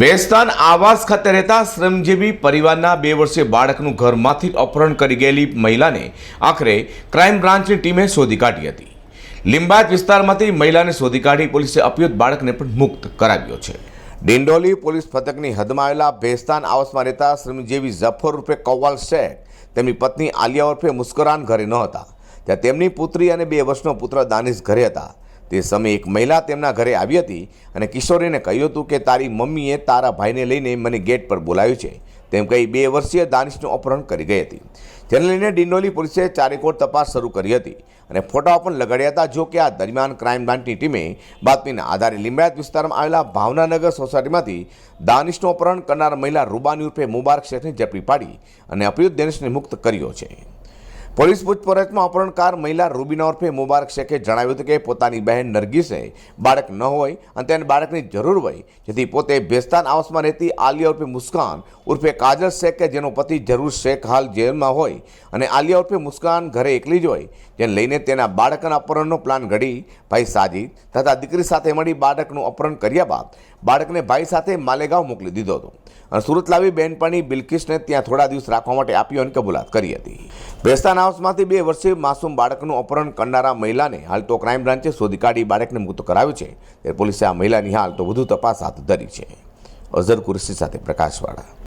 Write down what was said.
બેસ્તાન આવાસ ખાતે રહેતા શ્રમજીવી પરિવારના બે વર્ષીય બાળકનું ઘરમાંથી અપહરણ કરી ગયેલી મહિલાને આખરે ક્રાઇમ બ્રાન્ચની ટીમે શોધી કાઢી હતી. લિંબાયત વિસ્તારમાંથી મહિલાને શોધી કાઢી પોલીસે અપયુત બાળકને પણ મુક્ત કરાવ્યો છે. ડિંડોલી પોલીસ પથકની હદમાં આવેલા ભેસ્તાન આવાસમાં રહેતા શ્રમજીવી ઝફર રૂપે કૌવાલ શેખ તેમની પત્ની આલિયા ઉર્ફે મુસ્કરાન ઘરે નહોતા. ત્યાં તેમની પુત્રી અને બે વર્ષનો પુત્ર દાનિશ ઘરે હતા. તે સમયે એક મહિલા તેમના ઘરે આવી હતી અને કિશોરીને કહ્યું હતું કે, તારી મમ્મીએ તારા ભાઈને લઈને મને ગેટ પર બોલાવ્યું છે. તેમ કહી બે વર્ષીય દાનિશનું અપહરણ કરી ગઈ હતી. જેને લઈને ડિંડોલી પોલીસે ચારેકોર તપાસ શરૂ કરી હતી અને ફોટાઓ પણ લગાડ્યા હતા, જો કે આ દરમિયાન ક્રાઇમ બ્રાન્ચની ટીમે બાતમીના આધારે લીંબાયત વિસ્તારમાં આવેલા ભાવનાનગર સોસાયટીમાંથી દાનિશનું અપહરણ કરનાર મહિલા રૂબાની ઉર્ફે મુબારક શેખને ઝડપી પાડી અને અપહૃત દેનિશને મુક્ત કર્યો છે. પોલીસ પૂછપરછમાં અપહરણકાર મહિલા રૂબીના ઉર્ફે મુબારક શેખે જણાવ્યું હતું કે પોતાની બહેન નરગીસે બાળક ન હોય અને તેને બાળકની જરૂર હોય, જેથી પોતે ભેસ્તાન હાઉસમાં રહેતી આલિયા ઉર્ફે મુસ્કાન ઉર્ફે કાજલ શેખ કે જેનો પતિ જરૂર શેખ હાલ જેલમાં હોય અને આલિયા ઉર્ફે મુસ્કાન ઘરે એકલી જ હોય, જેને લઈને તેના બાળકના અપહરણનો પ્લાન ઘડી ભાઈ સાજીદ તથા દીકરી સાથે મળી બાળકનું અપહરણ કર્યા બાદ બાળકને ભાઈ સાથે માલેગાંવ મોકલી દીધો હતો. અને સુરત લાવી બહેનપણી બિલકિસને ત્યાં થોડા દિવસ રાખવા માટે આપી અને કબૂલાત કરી હતી. ભેસ્તાન હાઉસમાંથી બે વર્ષીય માસૂમ બાળકનું અપહરણ કરનારા મહિલાને હાલ તો ક્રાઇમ બ્રાન્ચે શોધી કાઢી બાળકને મુક્ત કરાવ્યું છે. ત્યારે પોલીસે આ મહિલાની હાલ તો વધુ તપાસ હાથ ધરી છે. અઝર કુરશી સાથે પ્રકાશવાળા.